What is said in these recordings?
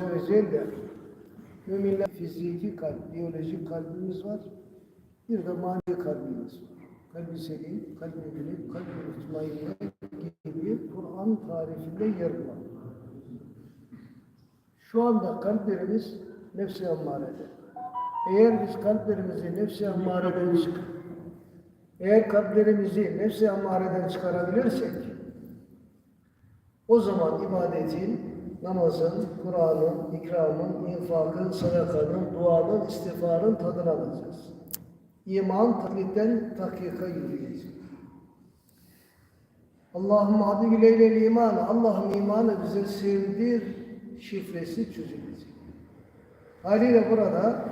Celle müminler fiziki kalp, biyolojik kalbimiz var. Bir de manevi kalbimiz var. Kalbi selim, kalbi gülük, kalbi mutmainne gibi Kur'an tarifinde yer var. Şu anda kalplerimiz nefsi ammarede. Eğer biz kalplerimizi nefsi ammareden çık eğer kalplerimizi nefsi ammareden çıkarabilirsek o zaman ibadetin, namazın, Kur'an'ın, ikramın, infakın, sadakanın, duanın, istiğfarın tadını alacağız. İman taklitten tahkika yürüyecek. Allah'ım adı güleyle iman. Allah'ım imanı bize sevdir şifresi çözülecek. Haliyle burada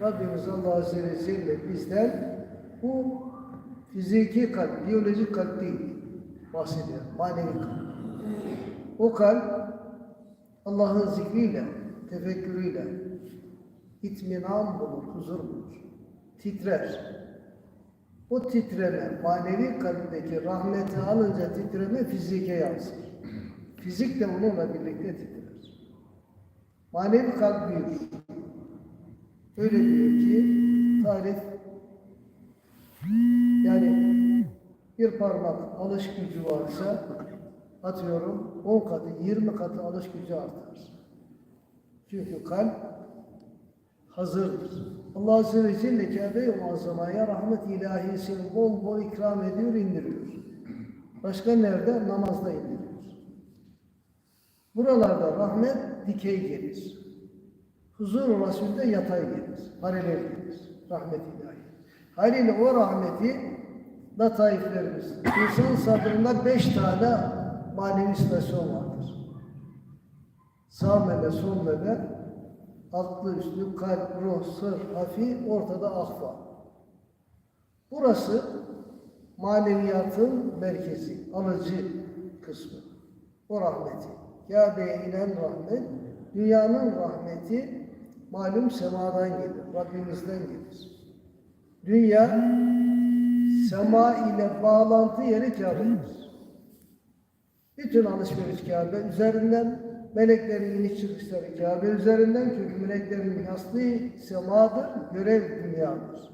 Rabbimiz Allah Azze ve Celle bizden bu fiziki kalp, biyolojik kalp değil bahsediyor. Manevi kalp. O kalp Allah'ın zikriyle, tefekkürüyle itminan bulur, huzur bulur. Titrer. O titreme, manevi kalpteki rahmeti alınca titreme fizike yansır. Fizik de onunla birlikte titrer. Manevi kalp büyür. Öyle diyor ki tarif yani bir parmak alış gücü varsa atıyorum 10 katı 20 katı alış gücü artar. Çünkü kalp hazırdır. Allah Azze ve Celle Kabe-i Muazzama'ya rahmet ilahisini bol bol ikram ediyor, indiriyor. Başka nerede? Namazda indiriyor. Buralarda rahmet dikey gelir. Huzur Resul'de yatay gelir. Paralel gelir. Rahmet ilahi. Haliyle o rahmeti lataiflerimiz. İnsan sadrında beş tane manevi stasyon vardır. Sağ mele, sol mele, altlı üstlü, kalp, ruh, sır, hafi, ortada ahva. Burası maneviyatın merkezi, alıcı kısmı. O rahmeti. Kabe'ye inen rahmet, dünyanın rahmeti malum semadan gelir, Rabbimizden gelir. Dünya sema ile bağlantı yeri Kabe'dir. Bütün alışveriş Kabe üzerinden, meleklerin iniş çıkışları Kabe üzerinden çünkü meleklerin aslı semadır, görev dünyadır.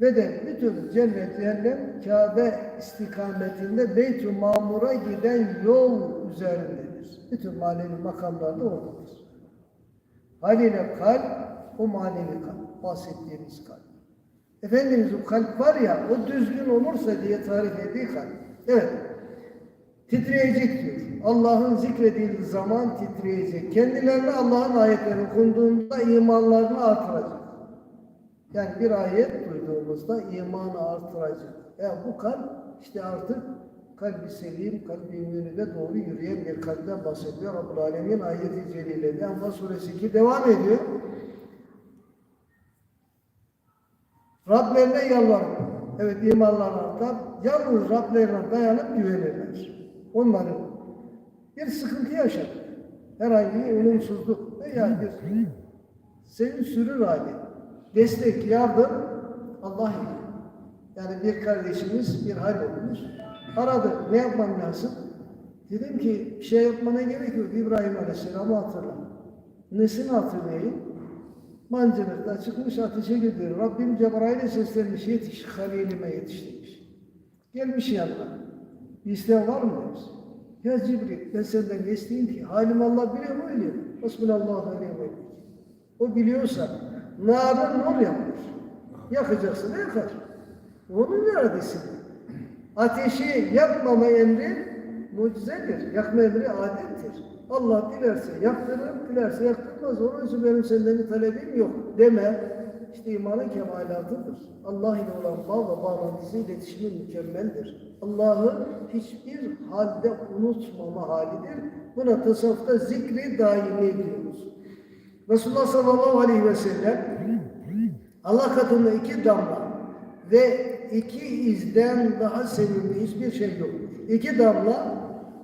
Ve de bütün cennet cehennem Kabe istikametinde Beyt-ü Mamur'a giden yol üzerindedir. Bütün manevi makamlar da oradadır. Haliyle kalp o manevi kalp, bahsettiğimiz kalp. Efendimiz o kalp var ya, o düzgün olursa diye tarif ettiği kalp. Evet, titreyecek diyor. Allah'ın zikredildiği zaman titreyecek. Kendilerine Allah'ın ayetleri okunduğunda imanlarını artıracak. Yani bir ayet duyduğumuzda imanı artıracak. Yani bu kalp işte artık kalbi selim, kalbi yönüne doğru yürüyen bir kalpten bahsediyor. Rabbul Alemin ayeti celilede Enfal suresi 2 devam ediyor. Rablerine yalvarın. Evet imanlar artar. Yalnız Rablerine dayanıp güvenirler. Onların bir sıkıntı yaşar. Herhangi bir olumsuzluk veya bir senin sürür hali. Destek, yardım Allah ile. Yani bir kardeşimiz bir hal olmuş. Aradı. Ne yapmam lazım? Dedim ki bir şey yapmana gerek yok. İbrahim Aleyhisselam'ı hatırla. Nesini hatırlayayım? Mancınıkta çıkmış ateşe gidiyor. Rabbim Cebrail'e seslenmiş yetiş, halilime yetiş demiş. Gelmiş yanına. Bir isteğin var mı. Ya Cibril ben senden ne isteyeyim ki? Halim Allah biliyor mu öyle? Hasbunallahu aleyhi ve O biliyorsa narın nur yapmış. Yakacaksın yakar. Onun iradesi. Ateşi yakmama emri mucizedir. Yakma emri adettir. Allah dilerse yaktırır, dilerse yaktırmaz. Onun için benim senden bir talebim yok deme. İşte imanın kemalatıdır. Allah ile olan bağ ve bağlantısı iletişimi mükemmeldir. Allah'ı hiçbir halde unutmama halidir. Buna tasavvufta zikri daimi diyoruz. Resulullah sallallahu aleyhi ve sellem Allah katında iki damla ve iki izden daha sevimli hiçbir şey yoktur. İki damla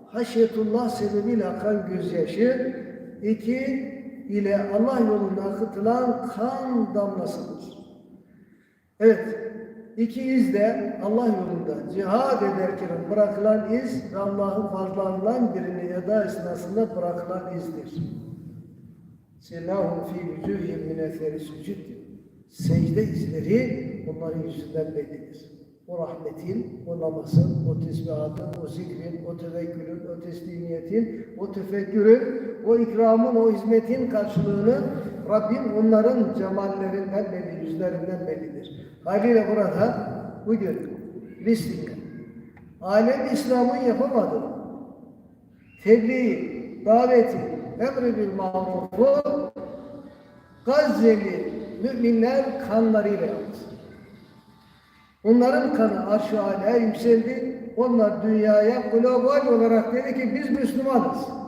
haşyetullah sebebiyle akan gözyaşı, iki ile Allah yolunda akıtılan kan damlasıdır. Evet, İki iz de Allah yolunda cihad ederken bırakılan iz Allah'ın farzlarından birini eda esnasında bırakılan izdir. Semahum fi vücuhihim min eferi sucud. Secde izleri onların yüzünden bellidir. O rahmetin, o namazın, o tesbihatın, o zikrin, o tevekkülün, o teslimiyetin, o tefekkürün, o ikramın, o hizmetin karşılığını Rabbim onların cemallerinden belli, yüzlerinden bellidir. Haliyle burada bugün Filistin'de alem İslam'ın yapamadığı tebliği, daveti, emri bil marufu Gazze'li müminler kanlarıyla yaptı. Onların kanı arş-ı yükseldi. Onlar dünyaya global olarak dedi ki biz Müslümanız.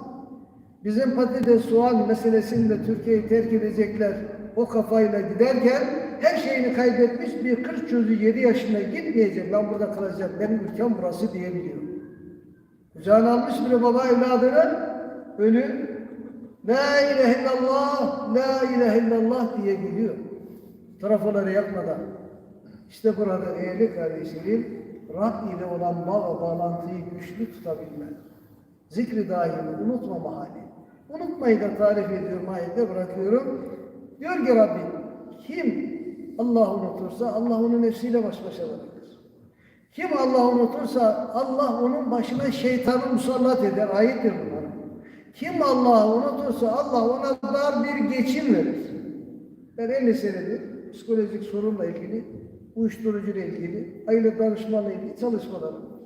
Bizim patates soğan meselesinde Türkiye'yi terk edecekler o kafayla giderken her şeyini kaybetmiş bir 40 çocuğu 7 yaşına gitmeyecek. Ben burada kalacağım. Benim ülkem burası diyebiliyor. Kucağına almış bir baba evladını ölü La ilahe illallah, la ilahe illallah diye gülüyor. Trafoları yakmadan. İşte burada değerli kardeşlerim, Rab ile olan bağ bağlantıyı güçlü tutabilme. Zikri daimi unutmama hali. Unutmayı da tarif ediyorum, ayette bırakıyorum. Diyor ki Rabbim, kim Allah unutursa Allah onu nefsiyle baş başa bırakır. Kim Allah unutursa Allah onun başına şeytanı musallat eder. Ayettir bunlar. Kim Allah'ı unutursa Allah ona dar bir geçim verir. Ben 50 senedir psikolojik sorunla ilgili, uyuşturucuyla ilgili, aile danışmanla ilgili çalışmalarım.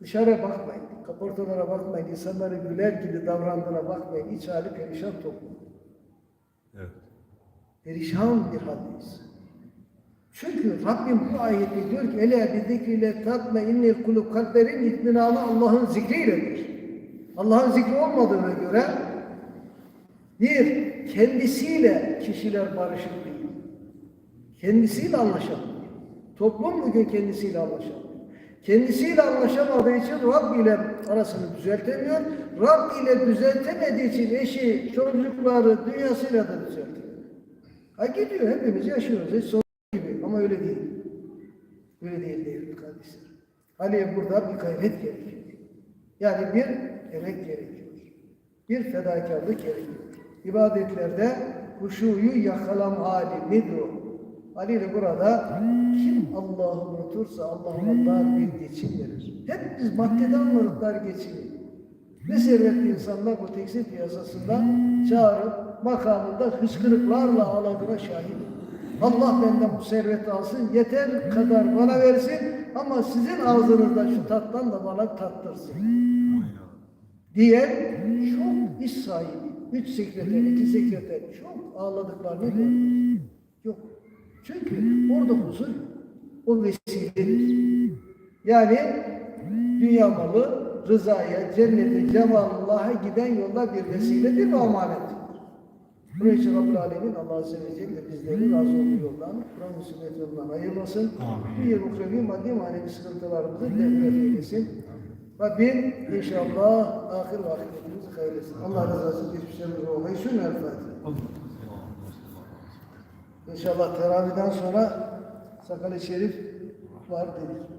Dışarıya bakmayın, kaportalara bakmayın, insanları güler gibi davrandığına bakmayın. İç hali perişan toplum. Evet. Perişan bir haldeyiz. Çünkü Rabbim bu ayette diyor ki Ele bi zikriyle tatme inni kulub kalplerin itminanı Allah'ın zikriyledir. Allah'ın zikri olmadığına göre bir, kendisiyle kişiler barışık değil. Kendisiyle anlaşamıyor. Toplum bugün kendisiyle anlaşamıyor. Kendisiyle anlaşamadığı için Rab ile arasını düzeltemiyor. Rab ile düzeltemediği için eşi, çocukları, dünyasıyla da düzeltemiyor. Ha gidiyor, hepimiz yaşıyoruz. Hiç sorun gibi ama öyle değil. Öyle değil değerli kardeşler. Hani burada bir gayret gerekiyor. Yani bir emek gerekiyor. Bir fedakarlık gerekiyor. İbadetlerde huşuyu yakalam hali nedir o? Haliyle burada kim Allah'ı unutursa Allah ona dar bir geçim verir. Hep biz maddeden anladıklar geçimi. Ne servetli insanlar bu tekstil piyasasında çağırıp makamında hıçkırıklarla ağladığına şahit. Allah benden bu serveti alsın, yeter kadar bana versin ama sizin ağzınızda şu tattan da bana tattırsın. Diye çok iş sahibi, üç sekreter, iki sekreter çok ağladıklarını gördüm. Yok. Çünkü orada huzur o vesiledir. Yani dünya malı rızaya, cennete, cemalullah'a giden yolda bir vesiledir ve amanettir. Bunun için Rabbül Alemin Allah Azze ve Celle bizleri razı olduğu yoldan, Kur'an-ı sünnet yolundan ayırmasın. Bir yer ukrevi, maddi manevi sıkıntılarımızı defret eylesin. Rabbim inşallah ahir ve akıbetimizi hayırlesin. Allah rızası için geçmişlerimize olmayı sünnet el Fatiha. İnşallah teravihden sonra sakal-ı şerif var denir.